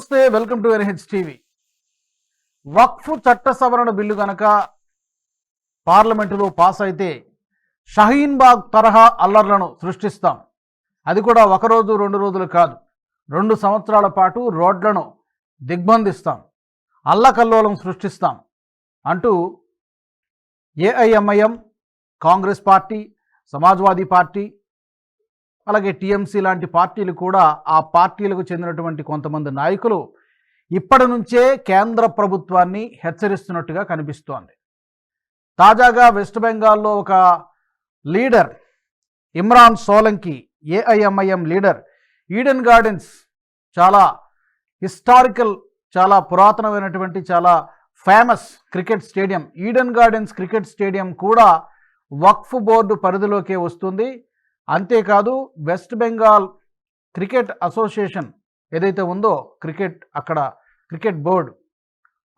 నమస్తే welcome to NH TV. వక్ఫ్ చట్ట సవరణ బిల్లు కనుక పార్లమెంటులో పాస్ అయితే షహీన్ బాగ్ తరహా అల్లర్లను సృష్టిస్తాం. అది కూడా ఒక రోజు రెండు రోజులు కాదు. రెండు సంవత్సరాల పాటు రోడ్లను దిగ్బంధిస్తాం. అల్లకల్లోలం సృష్టిస్తాం అంటూ AIMIM Congress party Samajwadi party అలాగే టీఎంసీ లాంటి పార్టీలు కూడా ఆ పార్టీలకు చెందినటువంటి కొంతమంది నాయకులు ఇప్పటి నుంచే కేంద్ర ప్రభుత్వాన్ని హెచ్చరిస్తున్నట్టుగా కనిపిస్తోంది. తాజాగా వెస్ట్ బెంగాల్లో ఒక leader Imran Solanki AIMIM leader Eden Gardens చాలా హిస్టారికల్ చాలా పురాతనమైనటువంటి చాలా famous cricket stadium Eden Gardens cricket stadium కూడా వక్ఫ్ బోర్డు పరిధిలోకే వస్తుంది. అంతేకాదు వెస్ట్ బెంగాల్ క్రికెట్ అసోసియేషన్ ఏదైతే ఉందో క్రికెట్ అక్కడ క్రికెట్ బోర్డు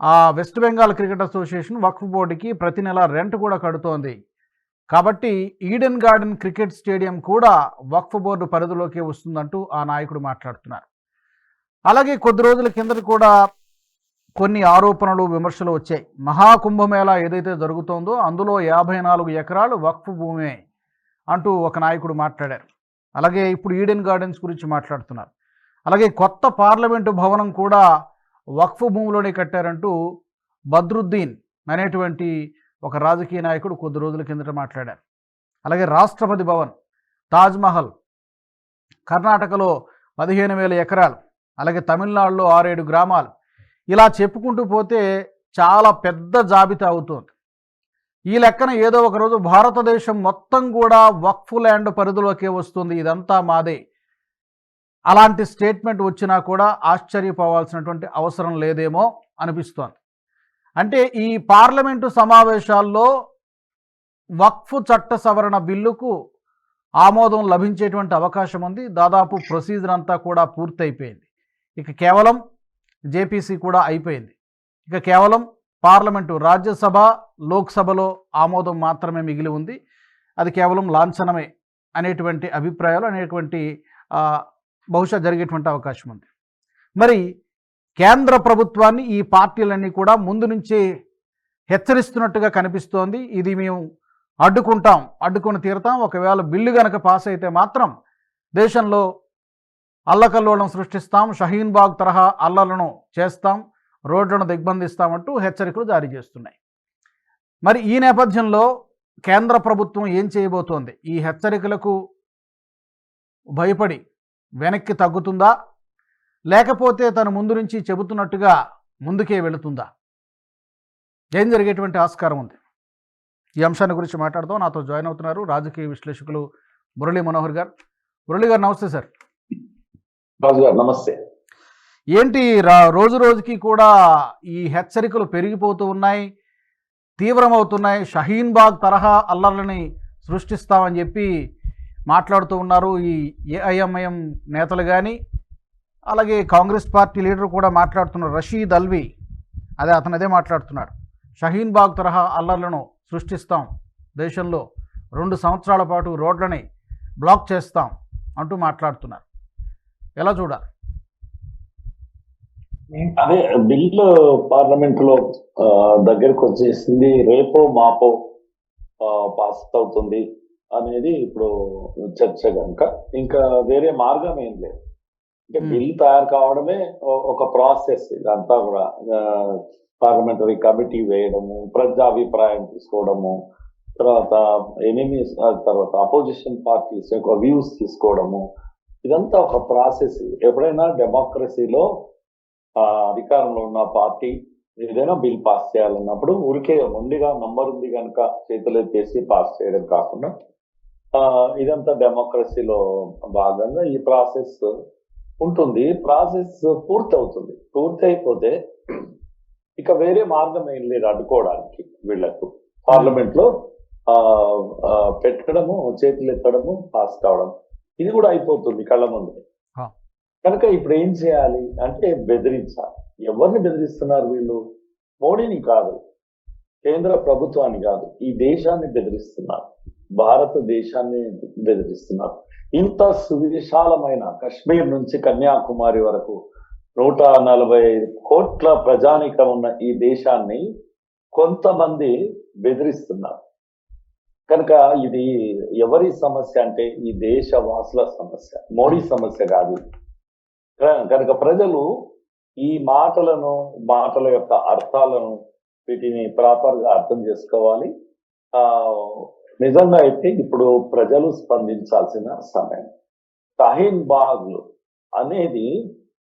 ఆ వెస్ట్ బెంగాల్ క్రికెట్ అసోసియేషన్ వక్ఫ్ బోర్డుకి ప్రతి నెల రెంట్ కూడా కడుతోంది. కాబట్టి ఈడెన్ గార్డెన్ క్రికెట్ స్టేడియం కూడా వక్ఫ్ బోర్డు పరిధిలోకి వస్తుందంటూ ఆ నాయకుడు మాట్లాడుతున్నారు. అలాగే కొద్ది రోజుల కిందట కూడా కొన్ని ఆరోపణలు విమర్శలు వచ్చాయి. మహాకుంభమేళా ఏదైతే జరుగుతోందో అందులో యాభై నాలుగు ఎకరాలు వక్ఫ్ భూమే అంటూ ఒక నాయకుడు మాట్లాడారు. అలాగే ఇప్పుడు ఈడెన్ గార్డెన్స్ గురించి మాట్లాడుతున్నారు. అలాగే కొత్త పార్లమెంటు భవనం కూడా వక్ఫ్ భూమిలోనే కట్టారంటూ బద్రుద్దీన్ అనేటువంటి ఒక రాజకీయ నాయకుడు కొద్ది రోజుల కిందట మాట్లాడారు. అలాగే రాష్ట్రపతి భవన్ తాజ్మహల్ కర్ణాటకలో పదిహేను వేల ఎకరాలు అలాగే తమిళనాడులో ఆరేడు గ్రామాలు. ఇలా చెప్పుకుంటూ పోతే చాలా పెద్ద జాబితా అవుతుంది. ఈ లెక్కన ఏదో ఒక రోజు భారతదేశం మొత్తం కూడా వక్ఫ్ ల్యాండ్ పరిధిలోకే వస్తుంది. ఇదంతా మాదే. అలాంటి స్టేట్మెంట్ వచ్చినా కూడా ఆశ్చర్యపోవాల్సినటువంటి అవసరం లేదేమో అనిపిస్తోంది. అంటే ఈ పార్లమెంటు సమావేశాల్లో వక్ఫ్ చట్ట సవరణ బిల్లుకు ఆమోదం లభించేటువంటి అవకాశం ఉంది. దాదాపు ప్రొసీజర్ అంతా కూడా పూర్తయిపోయింది. ఇక కేవలం జేపీసీ కూడా అయిపోయింది. ఇక కేవలం పార్లమెంటు రాజ్యసభ లోక్సభలో ఆమోదం మాత్రమే మిగిలి ఉంది. అది కేవలం లాంఛనమే అనేటువంటి అభిప్రాయాలు అనేటువంటి బహుశా జరిగేటువంటి అవకాశం ఉంది. మరి కేంద్ర ప్రభుత్వాన్ని ఈ పార్టీలన్నీ కూడా ముందు నుంచే హెచ్చరిస్తున్నట్టుగా కనిపిస్తోంది. ఇది మేము అడ్డుకుంటాం అడ్డుకొని తీరుతాం. ఒకవేళ బిల్లు గనక పాస్ అయితే మాత్రం దేశంలో అల్లకల్లోలం సృష్టిస్తాం షహీన్ బాగ్ తరహా అల్లలను చేస్తాం రోడ్లను దిగ్బంధిస్తామంటూ హెచ్చరికలు జారీ చేస్తున్నాయి. మరి ఈ నేపథ్యంలో కేంద్ర ప్రభుత్వం ఏం చేయబోతోంది? ఈ హెచ్చరికలకు భయపడి వెనక్కి తగ్గుతుందా? లేకపోతే తను ముందు నుంచి చెబుతున్నట్టుగా ముందుకే వెళుతుందా? ఏం జరిగేటువంటి ఆస్కారం ఉంది? ఈ అంశాన్ని గురించి మాట్లాడుతూ నాతో జాయిన్ అవుతున్నారు రాజకీయ విశ్లేషకులు మురళీ మనోహర్ గారు. మురళి గారు నమస్తే సార్. నమస్తే. ఏంటి రా రోజు రోజుకి కూడా ఈ హెచ్చరికలు పెరిగిపోతూ ఉన్నాయి. తీవ్రమవుతున్నాయి. షహీన్ బాగ్ తరహా అల్లర్లని సృష్టిస్తామని చెప్పి మాట్లాడుతూ ఉన్నారు ఈ ఏఐఎంఐఎం నేతలు కానీ అలాగే కాంగ్రెస్ పార్టీ లీడర్ కూడా మాట్లాడుతున్నారు రషీద్ అల్వి. అదే అతను అదే మాట్లాడుతున్నాడు. షహీన్ బాగ్ తరహా అల్లర్లను సృష్టిస్తాం. దేశంలో రెండు సంవత్సరాల పాటు రోడ్లని బ్లాక్ చేస్తాం అంటూ మాట్లాడుతున్నారు. ఎలా చూడాలి? అదే బిల్లు పార్లమెంట్లో దగ్గరకు వచ్చేసింది. రేపో మాపో పాస్ అవుతుంది అనేది ఇప్పుడు చర్చ కనుక ఇంకా వేరే మార్గం ఏం లేదు. అంటే. బిల్ తయారు కావడమే ఒక ప్రాసెస్ ఇదంతా కూడా. పార్లమెంటరీ కమిటీ వేయడము ప్రజాభిప్రాయం తీసుకోవడము తర్వాత ఎనిమీస్ తర్వాత అపోజిషన్ పార్టీస్ యొక్క వ్యూస్ తీసుకోవడము. ఇదంతా ఒక ప్రాసెస్. ఎప్పుడైనా డెమోక్రసీలో ఆ అధికారంలో ఉన్న పార్టీ ఏదైనా బిల్ పాస్ చేయాలన్నప్పుడు ఊరికే ముందుగా నంబర్ ఉంది కనుక చేతులు చేసి పాస్ చేయడం కాకుండా ఆ, ఇదంతా డెమోక్రసీలో భాగంగా ఈ ప్రాసెస్ ఉంటుంది. ప్రాసెస్ పూర్తి అవుతుంది పూర్తి అయిపోతే ఇక వేరే మార్గం ఏం లేదు అడ్డుకోవడానికి వీళ్ళకు. పార్లమెంట్లో ఆ, పెట్టడము చేతులు ఎత్తడము పాస్ కావడం. ఇది కూడా అయిపోతుంది కళ్ళ ముందు. కనుక ఇప్పుడు ఏం చేయాలి అంటే బెదిరించాలి. ఎవరిని బెదిరిస్తున్నారు వీళ్ళు? మోడీని కాదు కేంద్ర ప్రభుత్వాన్ని కాదు ఈ దేశాన్ని బెదిరిస్తున్నారు భారతదేశాన్ని బెదిరిస్తున్నారు. ఇంత సువిశాలమైన కశ్మీర్ నుంచి కన్యాకుమారి వరకు నూట నలభై కోట్ల ప్రజానికం ఉన్న ఈ దేశాన్ని కొంతమంది బెదిరిస్తున్నారు. కనుక ఇది ఎవరి సమస్య అంటే ఈ దేశవాసుల సమస్య మోడీ సమస్య కాదు. కనుక ప్రజలు ఈ మాటలను మాటల యొక్క అర్థాలను వీటిని ప్రాపర్గా అర్థం చేసుకోవాలి. ఆ నిజంగా అయితే ఇప్పుడు ప్రజలు స్పందించాల్సిన సమయం. షాహీన్ బాగ్ అనేది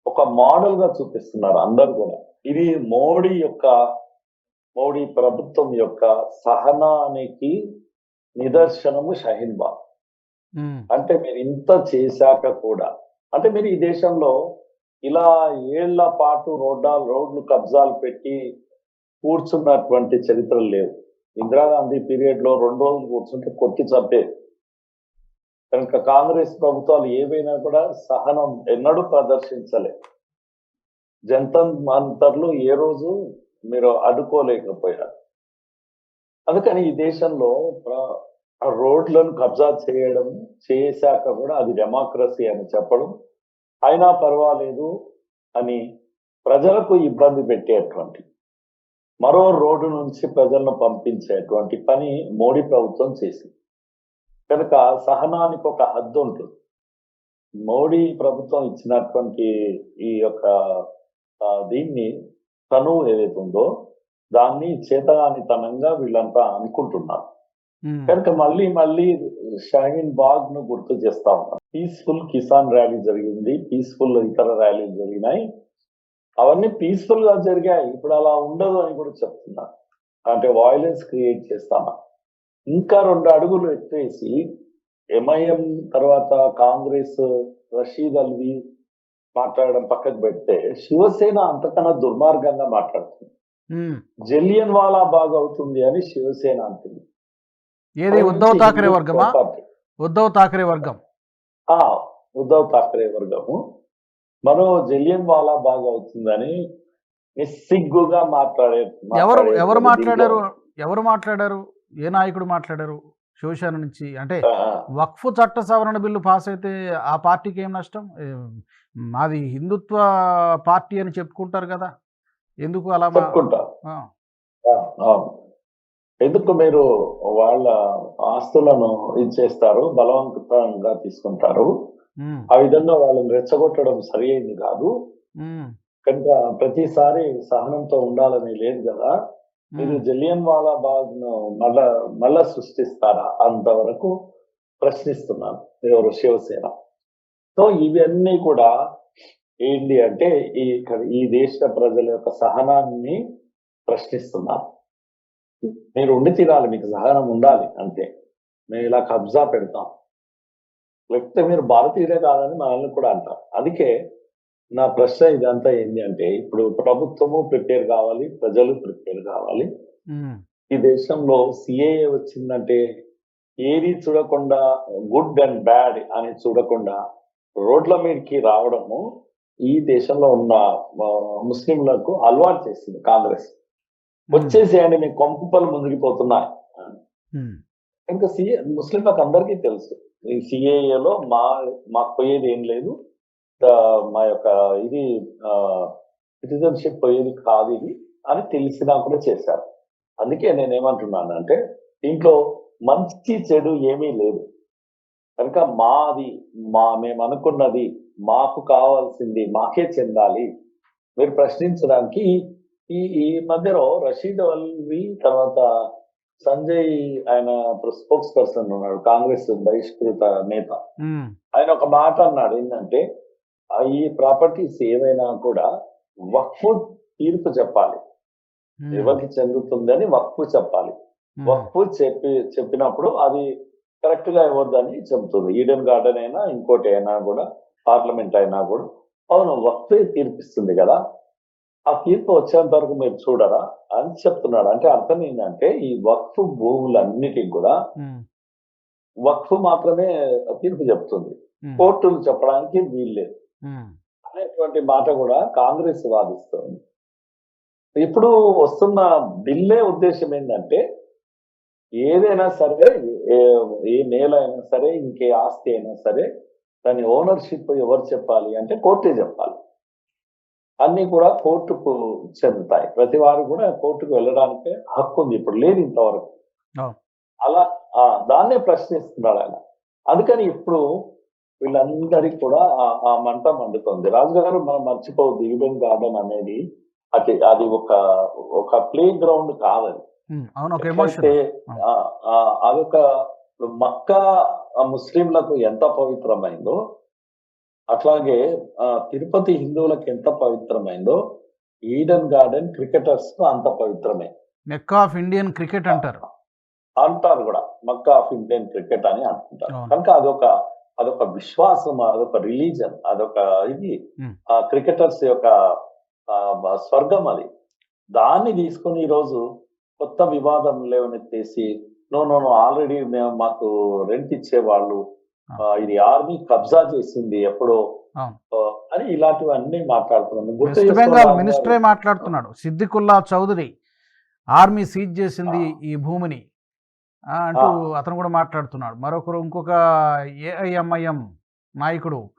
ఒక మోడల్గా చూపిస్తున్నారు అందరు కూడా. ఇది మోడీ యొక్క మోడీ ప్రభుత్వం యొక్క సహనానికి నిదర్శనము షహీన్ బాగ్. అంటే మీరు ఇంత చేశాక కూడా అంటే మీరు ఈ దేశంలో ఇలా ఏళ్ళ పాటు రోడ్డాలు రోడ్లు కబ్జాలు పెట్టి కూర్చున్నటువంటి చరిత్రలు లేవు. ఇందిరాగాంధీ పీరియడ్లో రెండు రోజులు కూర్చుంటే కొట్టి చంపే కనుక కాంగ్రెస్ ప్రభుత్వాలు ఏవైనా కూడా సహనం ఎన్నడూ ప్రదర్శించలే. జంతన్ మంతర్లు ఏ రోజు మీరు అడ్డుకోలేకపోయారు. అందుకని ఈ దేశంలో ఆ రోడ్లను కబ్జా చేయడం చేశాక కూడా అది డెమోక్రసీ అని చెప్పడం అయినా పర్వాలేదు అని ప్రజలకు ఇబ్బంది పెట్టేటువంటి మరో రోడ్డు నుంచి ప్రజలను పంపించేటువంటి పని మోడీ ప్రభుత్వం చేసింది. కనుక సహనానికి ఒక హద్దు ఉంటుంది. మోడీ ప్రభుత్వం ఇచ్చినటువంటి ఈ యొక్క దీన్ని తను ఏదైతే ఉందో దాన్ని చేతగానితనంగా వీళ్ళంతా అనుకుంటున్నారు. కనుక మళ్ళీ మళ్ళీ షాహీన్ బాగ్ను గుర్తు చేస్తా ఉన్నాం. పీస్ఫుల్ కిసాన్ ర్యాలీ జరిగింది. పీస్ఫుల్ ఇతర ర్యాలీలు జరిగినాయి. అవన్నీ పీస్ఫుల్గా జరిగాయి. ఇప్పుడు అలా ఉండదు అని కూడా చెప్తున్నా. అంటే వాయిలెన్స్ క్రియేట్ చేస్తామా? ఇంకా రెండు అడుగులు ఎత్తేసి ఎంఐఎం తర్వాత కాంగ్రెస్ రషీద్ అల్వి మాట్లాడడం పక్కకు పెడితే శివసేన అంతకన్నా దుర్మార్గంగా మాట్లాడుతుంది. ఉమ్. జలియన్ వాలా బాగ్ అవుతుంది అని శివసేన అంటుంది. ఏది? ఉద్ధవ్ ఠాక్రే వర్గమా. ఉద్ధవ్ ఠాక్రే వర్గం. ఆ ఉద్ధవ్ ఠాక్రే వర్గము. మరో జలియన్ వాలా బాగా అవుతుందని నిస్సిగ్గుగా మాట్లాడే ఎవరు ఎవరు మాట్లాడారు? ఎవరు మాట్లాడారు? ఏ నాయకుడు మాట్లాడారు? శివసేన నుంచి? అంటే వక్ఫ్ చట్ట సవరణ బిల్లు పాస్ అయితే ఆ పార్టీకి ఏం నష్టం? మాది హిందుత్వ పార్టీ అని చెప్పుకుంటారు కదా. ఎందుకు అలా మా- చెప్పుకుంటా ఆ, ఆ, అవును. ఎందుకు మీరు వాళ్ళ ఆస్తులను ఇచ్చేస్తారు బలవంతంగా తీసుకుంటారు? ఆ విధంగా వాళ్ళని రెచ్చగొట్టడం సరి అయింది కాదు. కనుక ప్రతిసారి సహనంతో ఉండాలని లేదు కదా. మీరు జలియన్ వాలా బాగ్ను మళ్ళా మళ్ళా సృష్టిస్తారా? అంతవరకు ప్రశ్నిస్తున్నాను ఎవరు శివసేన. సో ఇవన్నీ కూడా ఏంటి అంటే ఈ ఈ దేశ ప్రజల యొక్క సహనాన్ని ప్రశ్నిస్తున్నారు. మీరు ఉండి తీరాలి మీకు సహనం ఉండాలి అంతే. మేము ఇలా కబ్జా పెడతాం. లేకపోతే మీరు భారతీయులే కాదని మనల్ని కూడా అంటారు. అందుకే నా ప్రశ్న ఇదంతా ఏంటి అంటే ఇప్పుడు ప్రభుత్వము ప్రిపేర్ కావాలి ప్రజలు ప్రిపేర్ కావాలి. ఈ దేశంలో సిఏఏ వచ్చిందంటే ఏది చూడకుండా గుడ్ అండ్ బ్యాడ్ అని చూడకుండా రోడ్ల మీదకి రావడము ఈ దేశంలో ఉన్న ముస్లింలకు అలవాటు చేసింది కాంగ్రెస్. వచ్చేసేయండి మీ కొంపలు మునిగిపోతున్నాయి ఉమ్, ఇంకా సిఏ ముస్లింలకు అందరికీ తెలుసు. ఈ సిఏఏలో మా మాకు పోయేది ఏం లేదు. మా యొక్క ఇది సిటిజన్షిప్ పోయేది కాదు ఇది అని తెలిసినా కూడా చేశారు. అందుకే నేను ఏమంటున్నాను అంటే దీంట్లో మంచి చెడు ఏమీ లేదు. కనుక మాది మా మేము అనుకున్నది మాకు కావాల్సింది మాకే చెందాలి. మీరు ప్రశ్నించడానికి ఈ ఈ మధ్యలో రషీద్ అల్వి తర్వాత సంజయ్ ఆయన స్పోక్స్ పర్సన్ ఉన్నాడు కాంగ్రెస్ బహిష్కృత నేత. ఆయన ఒక మాట అన్నాడు ఏంటంటే ఈ ప్రాపర్టీస్ ఏవైనా కూడా వక్ఫ్ తీర్పు చెప్పాలి. ఎవరికి చెందుతుంది అని వక్ఫ్ చెప్పాలి. వక్ఫ్ చెప్పి చెప్పినప్పుడు అది కరెక్ట్గా ఇవ్వద్దని చెబుతుంది. ఈడెన్ గార్డెన్ అయినా ఇంకోటి అయినా కూడా పార్లమెంట్ అయినా కూడా అవును వక్ఫ్ తీర్పిస్తుంది కదా. ఆ తీర్పు వచ్చేంత వరకు మీరు చూడరా? అని చెప్తున్నాడు. అంటే అర్థం ఏంటంటే ఈ వక్ఫ్ భూములన్నిటికి కూడా వక్ఫ్ మాత్రమే తీర్పు చెప్తుంది. కోర్టులు చెప్పడానికి వీల్లేదు. అనేటువంటి మాట కూడా కాంగ్రెస్ వాదిస్తుంది. ఇప్పుడు వస్తున్న బిల్లే ఉద్దేశం ఏంటంటే ఏదైనా సరే ఏ నేల అయినా సరే ఇంకే ఆస్తి అయినా సరే దాని ఓనర్షిప్ ఎవరు చెప్పాలి అంటే కోర్టే చెప్పాలి. అన్ని కూడా కోర్టుకు చెందుతాయి. ప్రతి వారు కూడా కోర్టుకు వెళ్ళడానికి హక్కు ఉంది. ఇప్పుడు లేదు ఇంతవరకు. అలా దాన్నే ప్రశ్నిస్తున్నాడు ఆయన. అందుకని ఇప్పుడు వీళ్ళందరికీ కూడా ఆ- మంట మండుతుంది. రాజుగారు మనం మర్చిపోవద్దు ఈడెన్ గార్డెన్ అనేది అది అది ఒక ఒక ప్లే గ్రౌండ్ కాదని అదొక మక్కా ముస్లింలకు ఎంత పవిత్రమైందో అట్లాగే ఆ, తిరుపతి హిందువులకు ఎంత పవిత్రమైందో ఈడెన్ గార్డెన్ క్రికెటర్స్ అంత పవిత్రమే. నెక్ ఆఫ్ ఇండియన్ క్రికెట్ అంటారు. అంటారు కూడా. మక్కా ఆఫ్ ఇండియన్ క్రికెట్ అని అంటుంటారు. కనుక అదొక అదొక విశ్వాసం అదొక రిలీజన్ అదొక ఇది. ఆ క్రికెటర్స్ యొక్క స్వర్గం అది. దాన్ని తీసుకొని ఈరోజు కొత్త వివాదం లేవనెత్తేసి నో నో నో ఆల్రెడీ మేము మాకు రెంట్ ఇచ్చేవాళ్ళు ఇది ఆర్మీ కబ్జా చేసింది ఎప్పుడో. అని ఇలాంటివన్నీ మాట్లాడుతున్నాను బెంగాల్ చేసుకోవాలి మినిస్టరే మాట్లాడుతున్నాడు. సిద్దికుల్లా చౌదరి ఆర్మీ సీజ్ చేసింది ఈ భూమిని. అంటూ అతను కూడా మాట్లాడుతున్నాడు. మరొకరు ఇంకొక ఏఐఎంఐఎం నాయకుడు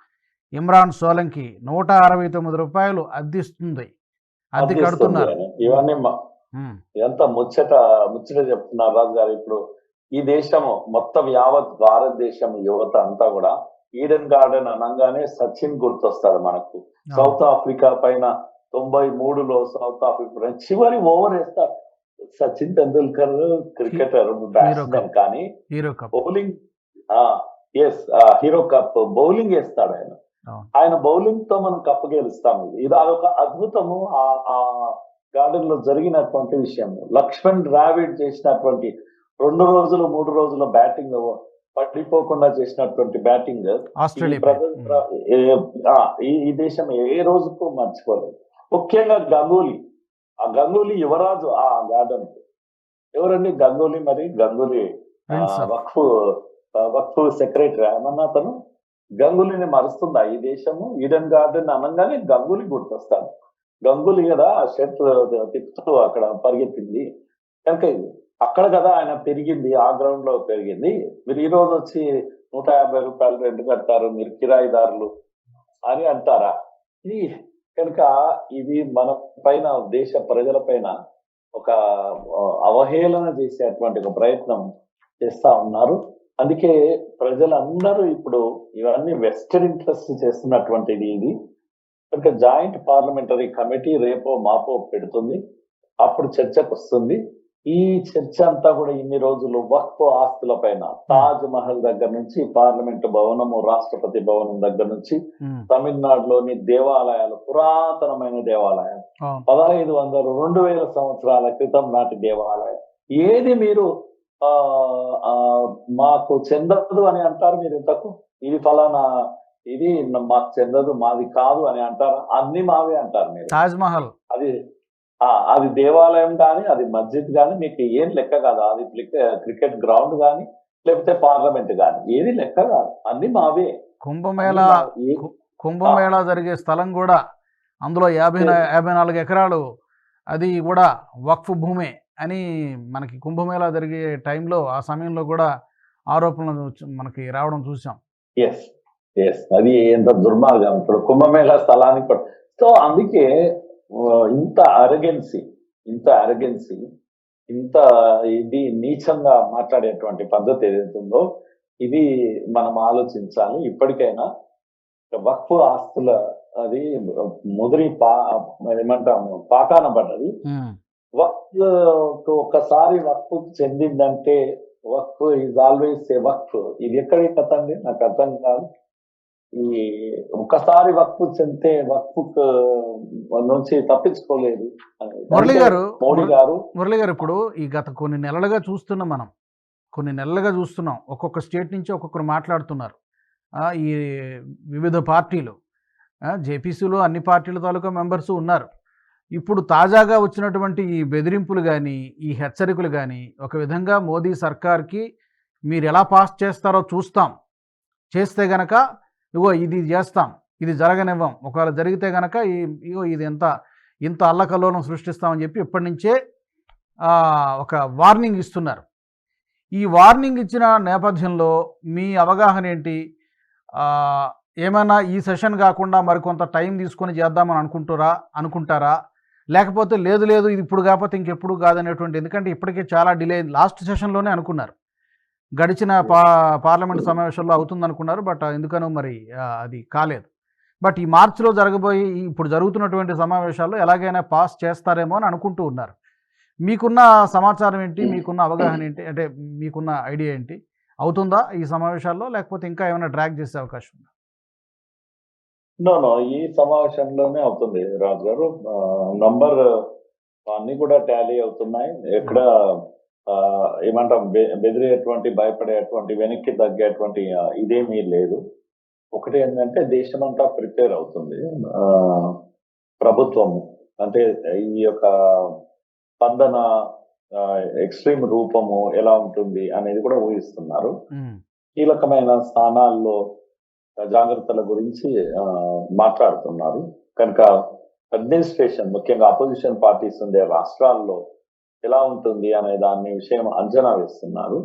ఇమ్రాన్ సోలంకి నూట అరవై తొమ్మిది రూపాయలు అద్దిస్తుంది. అద్దె కడుతున్నారు. ఇవన్నీ ఎంత ముచ్చట ముచ్చట చెప్తున్నారు రాజు గారు ఇప్పుడు. ఈ దేశము మొత్తం యావత్ భారతదేశం యువత అంతా కూడా ఈడెన్ గార్డెన్ అనగానే సచిన్ గుర్తొస్తారు మనకు. సౌత్ ఆఫ్రికా పైన తొంభై మూడులో సౌత్ ఆఫ్రికా చివరి ఓవర్ వేస్తారు సచిన్ టెండూల్కర్ క్రికెటర్ బ్యాట్స్మెన్ కానీ bowling as Hero Cup bowling వేస్తాడు ఆయన. ఆయన బౌలింగ్తో మనం కప్పు గెలుస్తాం. ఇది అదొక అద్భుతము. ఆ- ఆ గార్డెన్లో జరిగినటువంటి విషయం. లక్ష్మణ్ ద్రావిడ్ చేసినటువంటి రెండు రోజులు మూడు రోజుల బ్యాటింగ్ పడిపోకుండా చేసినటువంటి బ్యాటింగ్ ఆస్ట్రేలియా ఈ దేశం ఏ రోజుకు మర్చిపోలేదు. ముఖ్యంగా గంగూలీ. ఆ గంగూలీ యువరాజు ఆ గార్డెన్. ఎవరండి గంగూలీ మరి? గంగూలీ వక్ఫ్ వక్ఫ్ సెక్రటరీ ఏమన్నా అతను? గంగూలీని మరుస్తుందా ఈ దేశము? ఈడెన్ గార్డెన్ అనగానే గంగూలీ గుర్తొస్తాడు. గంగూలీ కదా ఆ షర్ట్ తిప్పుతూ అక్కడ పరిగెత్తింది. కనుక ఇది అక్కడ కదా ఆయన పెరిగింది ఆ గ్రౌండ్లో పెరిగింది. మీరు ఈ రోజు వచ్చి నూట యాభై రూపాయలు రెంట్ కడతారు మీరు కిరాయిదారులు అని అంటారా? ఇది కనుక ఇది మన పైన దేశ ప్రజల పైన ఒక అవహేళన చేసేటువంటి ఒక ప్రయత్నం చేస్తా ఉన్నారు. అందుకే ప్రజలందరూ ఇప్పుడు ఇవన్నీ వెస్టర్న్ ఇంట్రెస్ట్ చేస్తున్నటువంటిది ఇది. కనుక జాయింట్ పార్లమెంటరీ కమిటీ రేపో మాపో పెడుతుంది. అప్పుడు చర్చకు వస్తుంది ఈ చర్చ అంతా కూడా ఇన్ని రోజులు వక్ఫ్ ఆస్తుల పైన తాజ్ మహల్ దగ్గర నుంచి పార్లమెంటు భవనము రాష్ట్రపతి భవనం దగ్గర నుంచి ఉమ్, తమిళనాడులోని దేవాలయాలు పురాతనమైన దేవాలయాలు. పదహైదు వందలు రెండు వేల సంవత్సరాల క్రితం నాటి దేవాలయం. ఏది మీరు ఆ మాకు చెందదు అని అంటారు మీరు ఇంతకు? ఇది ఫలానా ఇది మాకు చెందదు మాది కాదు అని అంటారు? అన్ని మావే అంటారు మీరు. తాజ్ మహల్. అది అది దేవాలయం కానీ అది మస్జిద్ కానీ మీకు ఏం లెక్క కాదు. అది క్రికె- క్రికెట్ గ్రౌండ్ కానీ లేకపోతే పార్లమెంట్ కానీ ఏది లెక్క కాదు. అన్ని మావే. కుంభమేళ కుంభమేళ జరిగే స్థలం కూడా అందులో యాభై యాభై నాలుగు ఎకరాలు. అది కూడా వక్ఫ్ భూమే అని మనకి కుంభమేళ జరిగే టైంలో ఆ సమయంలో కూడా ఆరోపణలు మనకి రావడం చూసాం. ఎస్ ఎస్ అది ఎంత దుర్మార్గం. ఇప్పుడు కుంభమేళ స్థలానికి సో అందుకే ఇంత అరగెన్సీ ఇంత అరగెన్సీ ఇంత ఇది నీచంగా మాట్లాడేటువంటి పద్ధతి ఏదైతే ఉందో ఇది మనం ఆలోచించాలి. ఇప్పటికైనా వక్ఫ్ ఆస్తుల అది ముదిరి పా ఏమంటాము పాకాన పడ్డది. వక్ఫ్ ఒకసారి వక్ఫ్ చెందిందంటే వక్ఫ్ ఈజ్ ఆల్వేస్ ఏ వక్ఫ్. ఇది ఎక్కడి కథ అండి? నాకు అర్థం కాదు. ఈ ఒకసారి వక్ఫ్ చెందితే వక్ఫ్ నుంచి తప్పించుకోలేదు. మురళి గారు మోడీ గారు మురళి గారు ఇప్పుడు ఈ గత కొన్ని నెలలుగా చూస్తున్నాం మనం. కొన్ని నెలలుగా చూస్తున్నాం. ఒక్కొక్క స్టేట్ నుంచి ఒక్కొక్కరు మాట్లాడుతున్నారు. ఈ వివిధ పార్టీలు జేపీసీలో అన్ని పార్టీల తాలూకా మెంబర్స్ ఉన్నారు. ఇప్పుడు తాజాగా వచ్చినటువంటి ఈ బెదిరింపులు కానీ ఈ హెచ్చరికలు కానీ ఒక విధంగా మోదీ సర్కార్కి మీరు ఎలా పాస్ చేస్తారో చూస్తాం. చేస్తే గనక ఇగో ఇది చేస్తాం ఇది జరగనివ్వం. ఒకవేళ జరిగితే కనుక ఇగో ఇది ఎంత ఇంత అల్లకల్లోలం సృష్టిస్తామని చెప్పి ఇప్పటి నుంచే ఒక వార్నింగ్ ఇస్తున్నారు. ఈ వార్నింగ్ ఇచ్చిన నేపథ్యంలో మీ అవగాహన ఏంటి? ఏమైనా ఈ సెషన్ కాకుండా మరికొంత టైం తీసుకొని చేద్దామని అనుకుంటారా అనుకుంటారా? లేకపోతే లేదు లేదు ఇది ఇప్పుడు కాకపోతే ఇంకెప్పుడు కాదనేటువంటి ఎందుకంటే ఇప్పటికే చాలా డిలే లాస్ట్ సెషన్లోనే అనుకున్నారు. గడిచిన పా పార్లమెంట్ సమావేశంలో అవుతుందనుకున్నారు బట్ ఎందుకనో మరి అది కాలేదు. బట్ ఈ మార్చిలో జరగబోయి ఇప్పుడు జరుగుతున్నటువంటి సమావేశాల్లో ఎలాగైనా పాస్ చేస్తారేమో అని అనుకుంటూ ఉన్నారు. మీకున్న సమాచారం ఏంటి? మీకున్న అవగాహన ఏంటి? అంటే మీకున్న ఐడియా ఏంటి? అవుతుందా ఈ సమావేశాల్లో? లేకపోతే ఇంకా ఏమైనా డ్రాగ్ చేసే అవకాశం ఉందా? నో నో ఈ సమావేశంలోనే అవుతుంది రాజు గారు నంబర్ అన్ని కూడా టాలీ అవుతున్నాయి. ఎక్కడ ఏమంటాం బెదిరేటువంటి భయపడేటువంటి వెనక్కి తగ్గేటువంటి ఇదేమీ లేదు. ఒకటి ఏంటంటే దేశమంతా ప్రిపేర్ అవుతుంది. ఆ, ప్రభుత్వం అంటే ఈ యొక్క స్పందన ఎక్స్ట్రీమ్ రూపము ఎలా ఉంటుంది అనేది కూడా ఊహిస్తున్నారు. కీలకమైన స్థానాల్లో జాగ్రత్తల గురించి మాట్లాడుతున్నారు. కనుక అడ్మినిస్ట్రేషన్ ముఖ్యంగా అపోజిషన్ పార్టీస్ ఉండే రాష్ట్రాల్లో ఎలా ఉంటుంది అనే దాని విషయం అంచనా వేస్తున్నారు.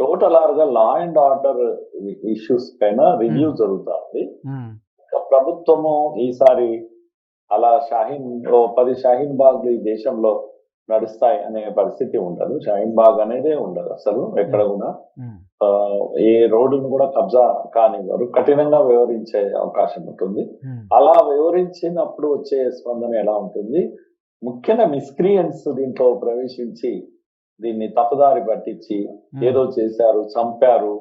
టోటల్గా లా అండ్ ఆర్డర్ ఇష్యూస్ పైన రివ్యూ జరుగుతుంది. ప్రభుత్వము ఈసారి అలా షాహీన్ పది షాహీన్ బాగ్లు ఈ దేశంలో నడుస్తాయి అనే పరిస్థితి ఉండదు. షాహీన్ బాగ్ అనేదే ఉండదు అసలు ఎక్కడ కూడా. ఏ రోడ్డును కూడా కబ్జా కానివ్వరు కఠినంగా వ్యవహరించే అవకాశం ఉంటుంది. అలా వివరించినప్పుడు వచ్చే స్పందన ఎలా ఉంటుంది? ముఖ్యంగా మిస్క్రియన్స్ దీంట్లో ప్రవేశించి దీన్ని తప్పుదారి పట్టించి ఏదో చేశారు చంపారు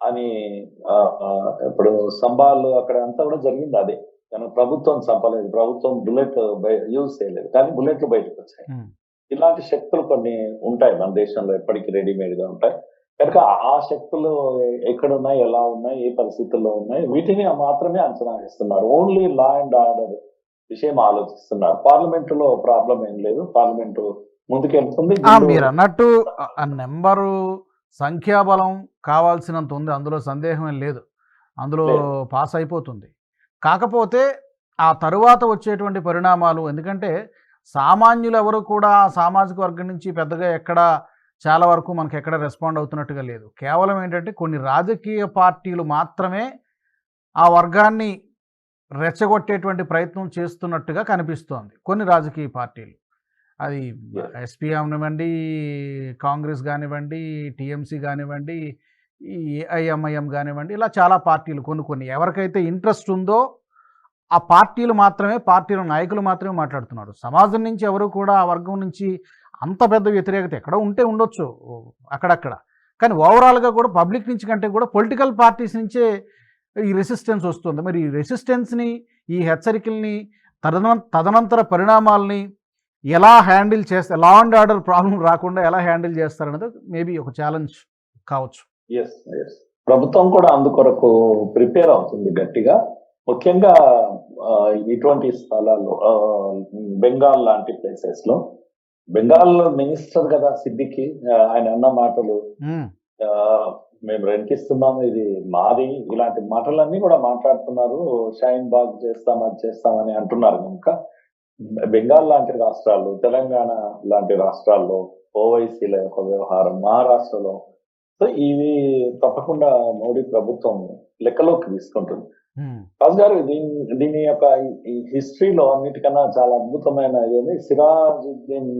అని ఇప్పుడు సంబాల్ అక్కడ అంతా కూడా జరిగింది అదే. కానీ ప్రభుత్వం చంపలేదు ప్రభుత్వం బుల్లెట్ యూజ్ చేయలేదు కానీ బుల్లెట్లు బయటకు వచ్చాయి. ఇలాంటి శక్తులు కొన్ని ఉంటాయి మన దేశంలో ఎప్పటికీ రెడీమేడ్గా ఉంటాయి. కనుక ఆ శక్తులు ఎక్కడ ఉన్నాయి ఎలా ఉన్నాయి ఏ పరిస్థితుల్లో ఉన్నాయి వీటిని మాత్రమే అంచనా వేస్తున్నారు. ఓన్లీ లా అండ్ ఆర్డర్ విషయం ఆలోచిస్తున్నారు. పార్లమెంట్లో ప్రాబ్లం ఏం లేదు. పార్లమెంట్ ముందుకెళ్తుంది. మీరు అన్నట్టు నెంబరు సంఖ్యాబలం కావాల్సినంత ఉంది. అందులో సందేహం ఏం లేదు. అందులో. పాస్ అయిపోతుంది. కాకపోతే ఆ తరువాత వచ్చేటువంటి పరిణామాలు ఎందుకంటే సామాన్యులు ఎవరు కూడా సామాజిక వర్గం నుంచి పెద్దగా ఎక్కడ చాలా వరకు మనకి ఎక్కడ రెస్పాండ్ అవుతున్నట్టుగా లేదు. కేవలం ఏంటంటే కొన్ని రాజకీయ పార్టీలు మాత్రమే ఆ వర్గాన్ని రెచ్చగొట్టేటువంటి ప్రయత్నం చేస్తున్నట్టుగా కనిపిస్తోంది కొన్ని రాజకీయ పార్టీలు. అది. ఎస్పీ కానివ్వండి కాంగ్రెస్ కానివ్వండి టీఎంసీ కానివ్వండి ఏఐఎంఐఎం కానివ్వండి ఇలా చాలా పార్టీలు కొన్ని కొన్ని. ఎవరికైతే ఇంట్రెస్ట్ ఉందో ఆ పార్టీలు మాత్రమే పార్టీల నాయకులు మాత్రమే మాట్లాడుతున్నారు. సమాజం నుంచి ఎవరు కూడా ఆ వర్గం నుంచి అంత పెద్ద వ్యతిరేకత ఎక్కడ ఉంటే ఉండొచ్చు అక్కడక్కడ. కానీ ఓవరాల్గా కూడా పబ్లిక్ నుంచి కంటే కూడా పొలిటికల్ పార్టీస్ నుంచే ఈ రెసిస్టెన్స్ వస్తుంది. మరి ఈ రెసిస్టెన్స్ని ఈ హెచ్చరికల్ని తదన తదనంతర పరిణామాల్ని ఎలా హ్యాండిల్ చేస్తే లా అండ్ ఆర్డర్ ప్రాబ్లం రాకుండా ఎలా హ్యాండిల్ చేస్తారనేది మేబీ ఒక ఛాలెంజ్ కావచ్చు. ఎస్ ఎస్ ప్రభుత్వం కూడా అందుకొరకు ప్రిపేర్ అవుతుంది గట్టిగా. ముఖ్యంగా ఇటువంటి స్థలాల్లో బెంగాల్ లాంటి ప్లేసెస్లో. బెంగాల్ మినిస్టర్ కదా సిద్దికి ఆయన అన్న మాటలు. మేము రెంట్ ఇస్తున్నాం ఇది మాది. ఇలాంటి మాటలన్నీ కూడా మాట్లాడుతున్నారు. షైన్ బాగ్ చేస్తాం అది చేస్తామని అంటున్నారు కనుక బెంగాల్ లాంటి రాష్ట్రాలు తెలంగాణ లాంటి రాష్ట్రాల్లో ఓవైసీల యొక్క వ్యవహారం మహారాష్ట్రలో. సో ఇవి తప్పకుండా మోడీ ప్రభుత్వం లెక్కలోకి తీసుకుంటుంది. రాజు గారు దీని దీని యొక్క ఈ హిస్టరీలో అన్నిటికన్నా చాలా అద్భుతమైన ఇది సిరాజుద్దీన్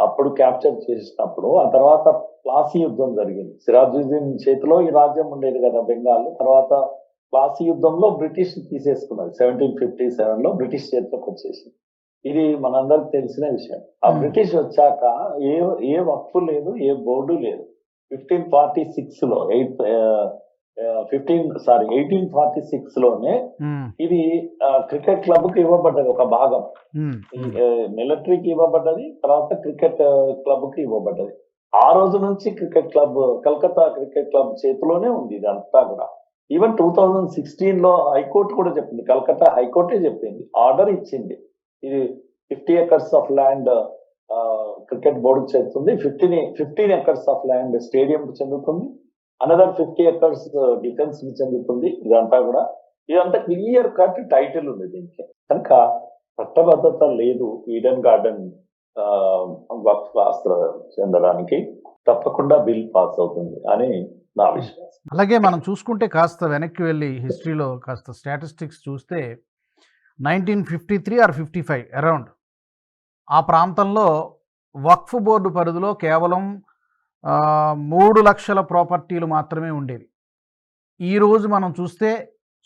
అప్పుడు క్యాప్చర్ చేసినప్పుడు ఆ తర్వాత ప్లాసీ యుద్ధం జరిగింది. సిరాజుద్దీన్ చేతిలో ఈ రాజ్యం ఉండేది కదా బెంగాల్. తర్వాత ప్లాసీ యుద్ధంలో బ్రిటిష్ తీసేసుకున్నది సెవెంటీన్ ఫిఫ్టీ సెవెన్లో బ్రిటిష్ చేతిలోకి వచ్చేసింది. ఇది మనందరికి తెలిసిన విషయం. ఆ Hmm. బ్రిటిష్ వచ్చాక ఏ ఏ వక్ఫు లేదు ఏ బోర్డు లేదు. ఫిఫ్టీన్ ఫార్టీ సిక్స్లో eighth fifteen sorry eighteen forty సిక్స్లోనే ఇది క్రికెట్ క్లబ్కి ఇవ్వబడ్డది ఒక భాగం. మిలిటరీకి ఇవ్వబడ్డది తర్వాత క్రికెట్ క్లబ్కి ఇవ్వబడ్డది. ఆ రోజు నుంచి cricket club Calcutta cricket club చేతిలోనే ఉంది ఇదంతా కూడా. ఈవెన్ టూ థౌజండ్ సిక్స్టీన్లో హైకోర్టు కూడా చెప్పింది కలకత్తా హైకోర్టే చెప్పింది ఆర్డర్ ఇచ్చింది. ఇది fifty acres of land cricket బోర్డుకి చెందుతుంది fifteen fifteen acres of land stadium చెందుతుంది. అనదర్ ఫిఫ్టీ ఎకర్స్ డిఫెన్స్కి చెందుతుంది ఇదంతా కూడా. ఇదంతా క్లియర్ కట్ టైటిల్ ఉంది దీనికి. కనుక చట్టబద్ధత లేదు ఈడెన్ గార్డెన్ వక్ఫ్ ఆస్త్ర చెందడానికి తప్పకుండా బిల్ పాస్ అవుతుంది అని నా విశ్వాసం. అలాగే మనం చూసుకుంటే కాస్త వెనక్కి వెళ్ళి హిస్టరీలో కాస్త స్టాటిస్టిక్స్ చూస్తే nineteen fifty three or fifty five around ఆ ప్రాంతంలో వక్ఫ్ బోర్డు పరిధిలో కేవలం మూడు లక్షల ప్రాపర్టీలు మాత్రమే ఉండేవి. ఈరోజు మనం చూస్తే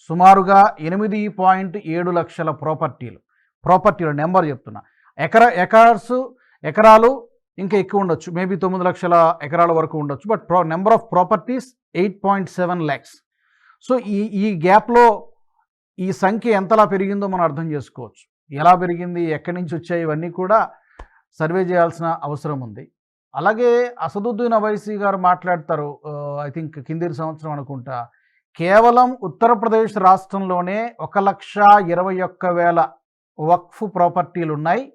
సుమారుగా ఎనిమిది పాయింట్ ఏడు లక్షల ప్రాపర్టీలు. ప్రాపర్టీలు నెంబర్ చెప్తున్నా. ఎకర ఎకర్స్ ఎకరాలు ఇంకా ఎక్కువ ఉండొచ్చు. మేబీ తొమ్మిది లక్షల ఎకరాల వరకు ఉండొచ్చు. But pro number of properties eight point seven lakhs. So ఈ ఈ గ్యాప్లో ఈ సంఖ్య ఎంతలా పెరిగిందో మనం అర్థం చేసుకోవచ్చు. ఎలా పెరిగింది ఎక్కడి నుంచి వచ్చాయి ఇవన్నీ కూడా సర్వే చేయాల్సిన అవసరం ఉంది. అలాగే అసదుద్దీన్ అవైసీ గారు మాట్లాడతారు ఐ థింక్ కింది సంవత్సరం అనుకుంటా. కేవలం ఉత్తరప్రదేశ్ రాష్ట్రంలోనే ఒక లక్ష ఇరవై ఒక్క వేల వక్ఫ్ ప్రాపర్టీలు ఉన్నాయి.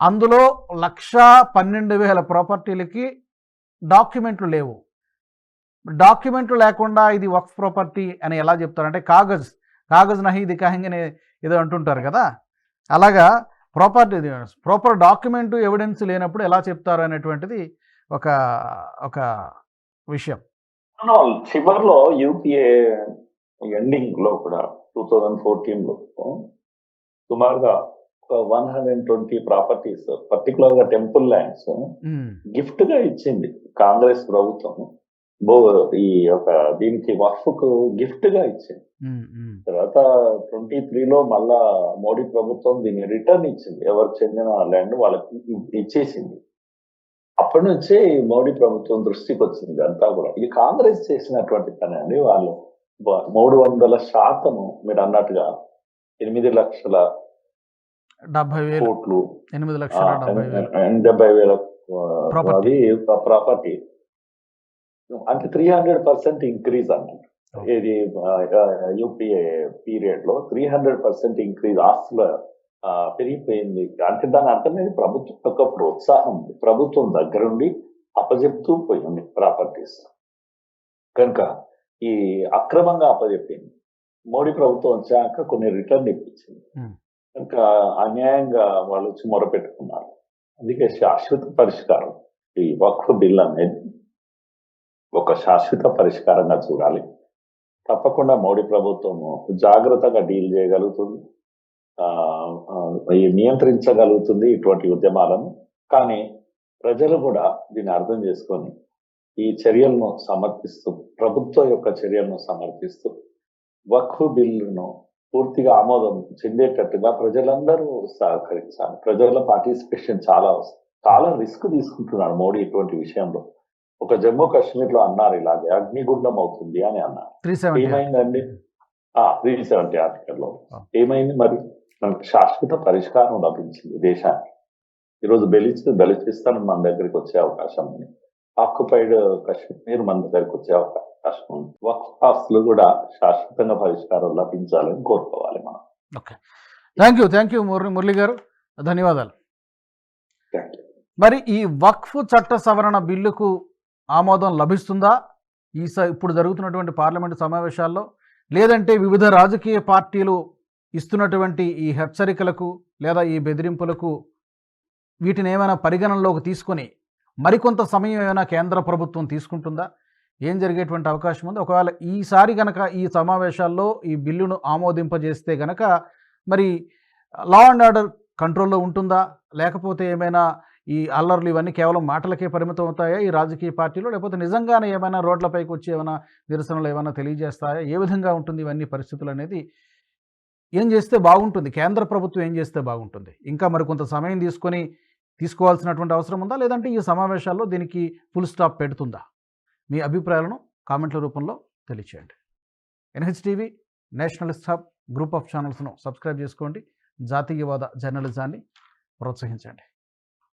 అందులో లక్ష పన్నెండు వేల ప్రాపర్టీలకి డాక్యుమెంట్లు లేవు. డాక్యుమెంట్లు లేకుండా ఇది వక్ఫ్ ప్రాపర్టీ అని ఎలా చెప్తారంటే కాగజ్ కాగజ్ నహీది దికాహింగ్ అని ఏదో అంటుంటారు కదా? అలాగా ప్రాపర్టీ ప్రాపర్ డాక్యుమెంట్ ఎవిడెన్స్ లేనప్పుడు ఎలా చెప్తారు అనేటువంటిది ఒక ఒక విషయం. చివరిలో యూపీఏ ఎండింగ్లో కూడా టూ థౌజండ్ ఫోర్టీన్లో సుమారుగా ఒక వన్ హండ్రెడ్ ట్వంటీ ప్రాపర్టీస్ పర్టికులర్గా టెంపుల్ ల్యాండ్స్ గిఫ్ట్గా ఇచ్చింది కాంగ్రెస్ ప్రభుత్వం. బో ఈ యొక్క దీనికి వఫ్కు గిఫ్ట్గా ఇచ్చింది తర్వాత ట్వంటీ త్రీలో మళ్ళా మోడీ ప్రభుత్వం దీన్ని రిటర్న్ ఇచ్చింది. ఎవరికి చెందిన ల్యాండ్ వాళ్ళకి ఇచ్చేసింది. అప్పటి నుంచే మోడీ ప్రభుత్వం దృష్టికి వచ్చింది ఇదంతా కూడా. ఇది కాంగ్రెస్ చేసినటువంటి పని అండి వాళ్ళు. మూడు వందల శాతము మీరు అన్నట్టుగా ఎనిమిది లక్షల డెబ్బై వేలు. కోట్లు. ఎనిమిది లక్షల డెబ్బై వేలు. ప్రాపర్టీ అంటే three hundred percent increase Okay. ఇది యూపీఏ పీరియడ్లో త్రీ హండ్రెడ్ పర్సెంట్ ఇంక్రీజ్ ఆస్తుల పెరిగిపోయింది అంటే దాని అర్థం ఏంటి? ప్రభుత్వం యొక్క ప్రోత్సాహం ఉంది. ప్రభుత్వం దగ్గరుండి అప్పజెప్తూ పోయింది ప్రాపర్టీస్ కనుక ఈ అక్రమంగా అప్పజెప్పింది మోడీ ప్రభుత్వం వచ్చాక కొన్ని రిటర్న్ ఇప్పించింది Hmm. కనుక అన్యాయంగా వాళ్ళు వచ్చి మొరపెట్టుకున్నారు అందుకే శాశ్వత పరిష్కారం ఈ వక్ఫ్ బిల్ అనేది ఒక శాశ్వత పరిష్కారంగా చూడాలి. తప్పకుండా మోడీ ప్రభుత్వము జాగ్రత్తగా డీల్ చేయగలుగుతుంది. నియంత్రించగలుగుతుంది ఇటువంటి ఉద్యమాలను. కానీ ప్రజలు కూడా దీన్ని అర్థం చేసుకొని ఈ చర్యలను సమర్పిస్తూ ప్రభుత్వం యొక్క చర్యలను సమర్పిస్తూ వక్ఫ్ బిల్లును పూర్తిగా ఆమోదం చెందేటట్టుగా ప్రజలందరూ సహకరించాలి. ప్రజల పార్టిసిపేషన్ చాలా వస్తుంది. చాలా రిస్క్ తీసుకుంటున్నారు మోడీ ఇటువంటి విషయంలో. ఒక జమ్మూ కాశ్మీర్లో అన్నారు ఇలాగే అగ్నిగుండం అవుతుంది అని అన్నారు. ఏమైందండి త్రీ సెవెంటీ ఆర్టికల్. లో ఆ. ఏమైంది మరి? మనకు శాశ్వత పరిష్కారం లభించింది దేశానికి. ఈరోజు బెలిచి బెలిచిస్తాన్ మన దగ్గరికి వచ్చే అవకాశం ఉంది. ఆక్యుపైడ్ కాశ్మీర్ మన దగ్గరికి వచ్చే అవకాశం ఉంది. వక్ఫ్ ఆస్తులు కూడా శాశ్వతంగా పరిష్కారం లభించాలని కోరుకోవాలి మనం. Thank you thank you Murali Murali గారు. ధన్యవాదాలు. మరి ఈ వక్ఫ్ చట్ట సవరణ బిల్లుకు ఆమోదం లభిస్తుందా? ఈ స ఇప్పుడు జరుగుతున్నటువంటి పార్లమెంటు సమావేశాల్లో లేదంటే వివిధ రాజకీయ పార్టీలు ఇస్తున్నటువంటి ఈ హెచ్చరికలకు లేదా ఈ బెదిరింపులకు వీటిని ఏమైనా పరిగణనలోకి తీసుకొని మరికొంత సమయం ఏమైనా కేంద్ర ప్రభుత్వం తీసుకుంటుందా? ఏం జరిగేటువంటి అవకాశం ఉంది? ఒకవేళ ఈసారి గనక ఈ సమావేశాల్లో ఈ బిల్లును ఆమోదింపజేస్తే గనక మరి లా అండ్ ఆర్డర్ కంట్రోల్లో ఉంటుందా? లేకపోతే ఏమైనా ఈ అల్లర్లు ఇవన్నీ కేవలం మాటలకే పరిమితం అవుతాయా? ఈ రాజకీయ పార్టీలు? లేకపోతే నిజంగానే ఏమైనా రోడ్లపైకి వచ్చి ఏమైనా నిరసనలు ఏమైనా తెలియజేస్తాయా? ఏ విధంగా ఉంటుంది ఇవన్నీ పరిస్థితులు అనేది? ఏం చేస్తే బాగుంటుంది? కేంద్ర ప్రభుత్వం ఏం చేస్తే బాగుంటుంది? ఇంకా మరి కొంత సమయం తీసుకొని తీసుకోవాల్సినటువంటి అవసరం ఉందా? లేదంటే ఈ సమావేశాల్లో దీనికి ఫుల్ స్టాప్ పెడుతుందా? మీ అభిప్రాయాలను కామెంట్ల రూపంలో తెలియచేయండి. NHTV nationalist hub group of ఛానల్స్ను subscribe చేసుకోండి. జాతీయవాద జర్నలిజాన్ని ప్రోత్సహించండి.